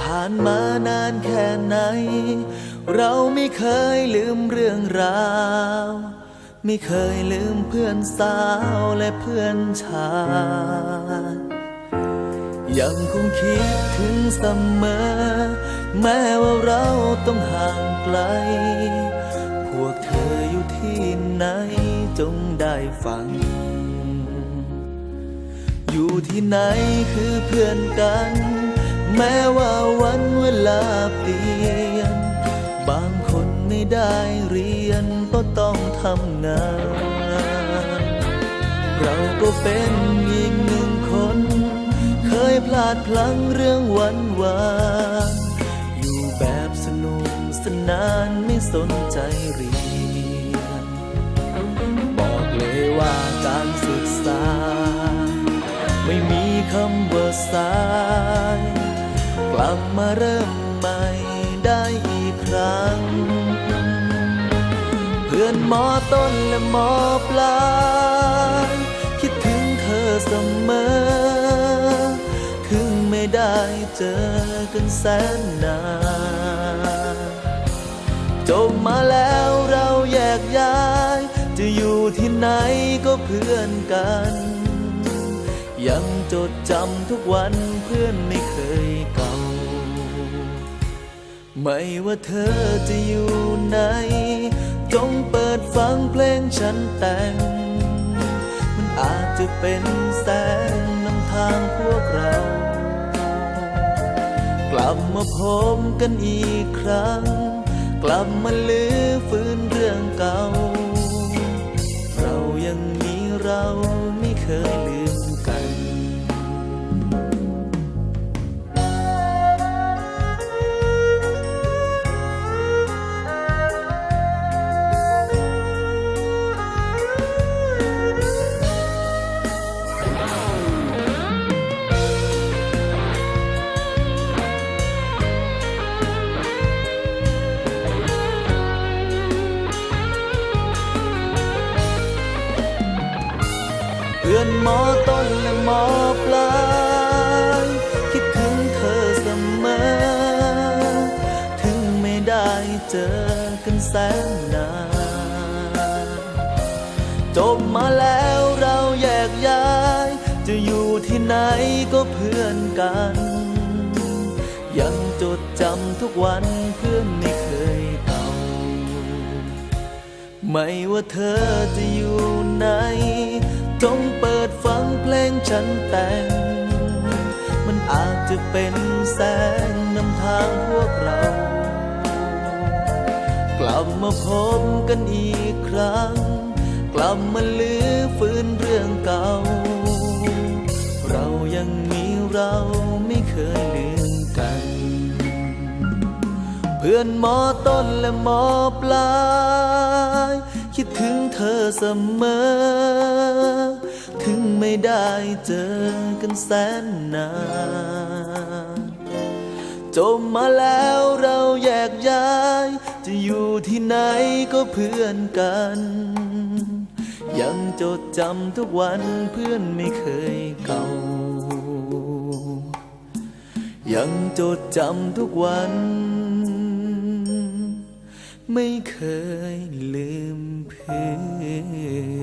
ผ่านมานานแค่ไหน เราไม่เคยลืมเรื่องราว ไม่เคยลืมเพื่อนสาวและเพื่อนชายยังคงคิดถึงเสมอ แม้ว่าเราต้องห่างไกล พวกเธออยู่ที่ไหนจงได้ฟัง อยู่ที่ไหนคือเพื่อนกัน แม้ว่า เวลาเปลี่ยน บางคนไม่ได้เรียนก็ต้องทำงาน เราก็เป็นอีกหนึ่งคน เคยพลาดพลั้งเรื่องวันวานอยู่แบบสนุกสนานไม่สนใจเรียน บอกเลยว่าการศึกษา ไม่มีคำว่าสายับมาเริ่มใหม่ได้อีกครั้ง เพื่อนหมอต้นและหมอปลายคิดถึงเธอเสมอ ถึงไม่ได้เจอกันแสนนานจบมาแล้วเราแยกย้าย จะอยู่ที่ไหนก็เพื่อนกัน ยังจดจำทุกวันเพื่อนไม่ ไม่ว่าเธอจะอยู่ไหน จงเปิดฟังเพลงฉันแต่ง มันอาจจะเป็นแสงนำทางพวกเรา กลับมาพบกันอีกครั้ง กลับมาลือฟื้นเรื่องเก่า เรายังมีเราไม่เคยลืมกัน พื่อนหมอต้นและหมอปลายคิดถึงเธอเสมอ ถึงไม่ได้เจอกันแสนนานจบมาแล้วเราแยกย้าย จะอยู่ที่ไหนก็เพื่อนกัน ยังจดจำทุกวันเพื่อนไม่เคยเก่าไม่ว่าเธอจะอยู่ไหน จงเปิดฟังเพลงฉันแต่ง มันอาจจะเป็นแสงนำทางพวกเรา กลับมาพบกันอีกครั้ง กลับมาลือฟื้นเรื่องเก่า เรายังมีเราไม่เคยลืมกัน เพื่อนหมอต้นและหมอปลาย คิดถึงเธอเสมอ ถึงไม่ได้เจอกันแสนนานจบมาแล้วเราแยกย้าย จะอยู่ที่ไหนก็เพื่อนกัน ยังจดจำทุกวันเพื่อนไม่เคยเก่า ยังจดจำทุกวัน ไม่เคยลืมเพื่อน